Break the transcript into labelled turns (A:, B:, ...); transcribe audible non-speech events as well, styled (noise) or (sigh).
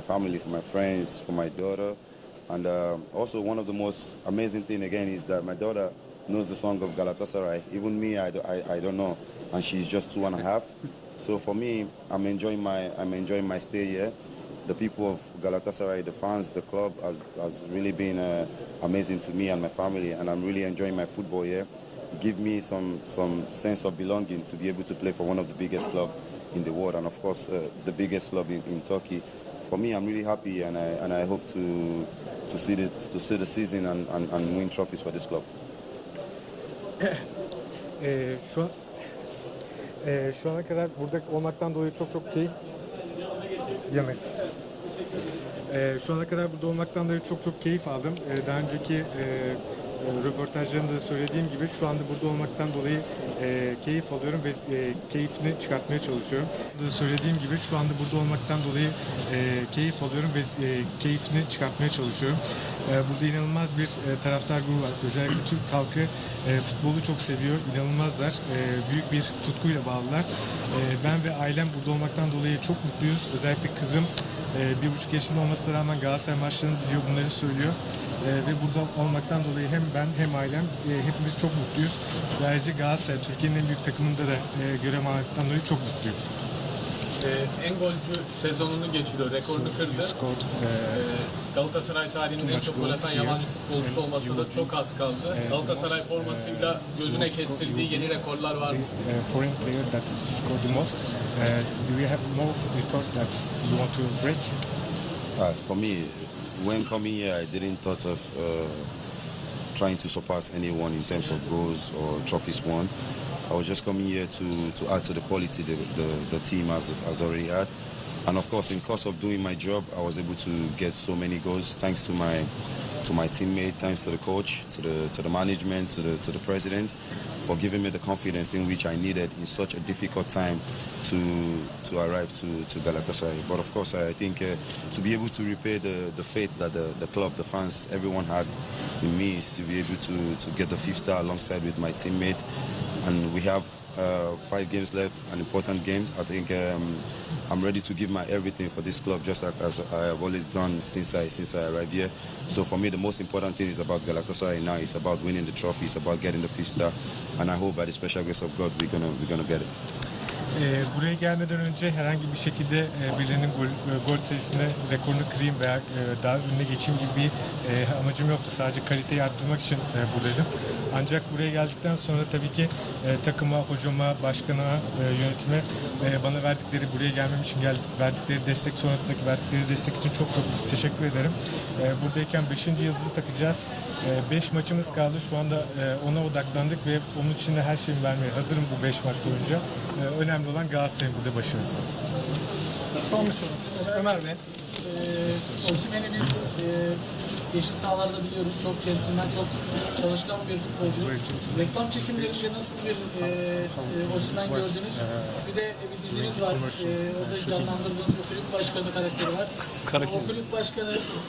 A: my family, for my friends, for my daughter. And uh, also one of the most amazing thing again is that my daughter knows the song of Galatasaray. Even me, I, do- I, I don't know, and she's just two and a half. So for me, I'm enjoying my I'm enjoying my stay here. The people of Galatasaray, the fans, the club has, has really been uh, amazing to me and my family, and I'm really enjoying my football here. Give me some some sense of belonging to be able to play for one of the biggest clubs in the world, and of course uh, the biggest club in, in Turkey. For me, I'm really happy, and I and I hope to to see the to see the season and, and, and win trophies for this club. (coughs)
B: Ee, şu ee, şu ana kadar burada olmaktan dolayı çok çok keyif yemek. Ee, şu ana kadar burada olmaktan dolayı çok çok keyif aldım. Ee, daha önceki e, e, röportajlarımda da söylediğim gibi şu anda burada olmaktan dolayı e, keyif alıyorum ve e, keyfini çıkartmaya çalışıyorum. Da söylediğim gibi şu anda burada olmaktan dolayı e, keyif alıyorum ve e, keyfini çıkartmaya çalışıyorum. E, burada inanılmaz bir e, taraftar grubu var. Özellikle Türk halkı e, futbolu çok seviyor. İnanılmazlar. E, büyük bir tutkuyla bağlılar. E, ben ve ailem burada olmaktan dolayı çok mutluyuz. Özellikle kızım e, bir buçuk yaşında olmasına rağmen Galatasaray maçlarını biliyor, bunları söylüyor. E, ve burada olmaktan dolayı hem ben hem ailem e, hepimiz çok mutluyuz. Ve ayrıca Galatasaray Türkiye'nin en büyük takımında da e, görev almaktan dolayı çok mutluyum.
C: Ee, en golcü sezonunu geçiriyor, rekorunu kırdı. Ee, Galatasaray tarihinin en çok gol atan yabancı futbolcusu olmasına da çok az kaldı. Galatasaray formasıyla gözüne kestirdiği yeni rekorlar var.
B: uh, foreign player that scored the most. Uh, do you have more record that you want to break?
A: Uh, for me, when coming here, I didn't thought of uh, trying to surpass anyone in terms of goals or trophies won. I was just coming here to, to add to the quality the, the, the team has, has already had. And of course, in course of doing my job, I was able to get so many goals thanks to my to my teammate, thanks to the coach, to the to the management, to the to the president, for giving me the confidence in which I needed in such a difficult time to to arrive to, to Galatasaray. But of course, I think uh, to be able to repay the, the faith that the, the club, the fans, everyone had in me is to be able to, to get the fifth star alongside with my teammates. And we have uh, five games left, an important games. I think um, I'm ready to give my everything for this club, just like as I have always done since I since I arrived here. So for me, the most important thing is about Galatasaray now. It's about winning the trophy. It's about getting the fifth star, and I hope by the special grace of God, we're gonna we're gonna get it.
B: Ee, buraya gelmeden önce herhangi bir şekilde e, birilerinin gol, e, gol sayısını rekorunu kırayım veya e, daha önüne geçeyim gibi bir e, amacım yoktu. Sadece kaliteyi arttırmak için e, buradaydım. Ancak buraya geldikten sonra tabii ki e, takıma, hocama, başkana, e, yönetime e, bana verdikleri, buraya gelmem için geldik, verdikleri destek sonrasındaki verdikleri destek için çok çok teşekkür ederim. E, buradayken 5. yıldızı takacağız. 5 maçımız kaldı. Şu anda e, ona odaklandık ve onun için de her şeyimi vermeye hazırım bu 5 maç boyunca. E, önemli olan Galatasaray'ın burada başarısı.
D: Son bir soru. Ömer Bey. Ee, Osimhen'i biz e, yeşil sahalarda biliyoruz. Çok centilmen, çok çalışkan bir futbolcu. Reklam çekimlerinde nasıl bir e, e, Osimhen gördünüz? Bir de bir diziniz var. E, orada canlandırdığınız bir kulüp başkanı karakteri var. O kulüp başkanı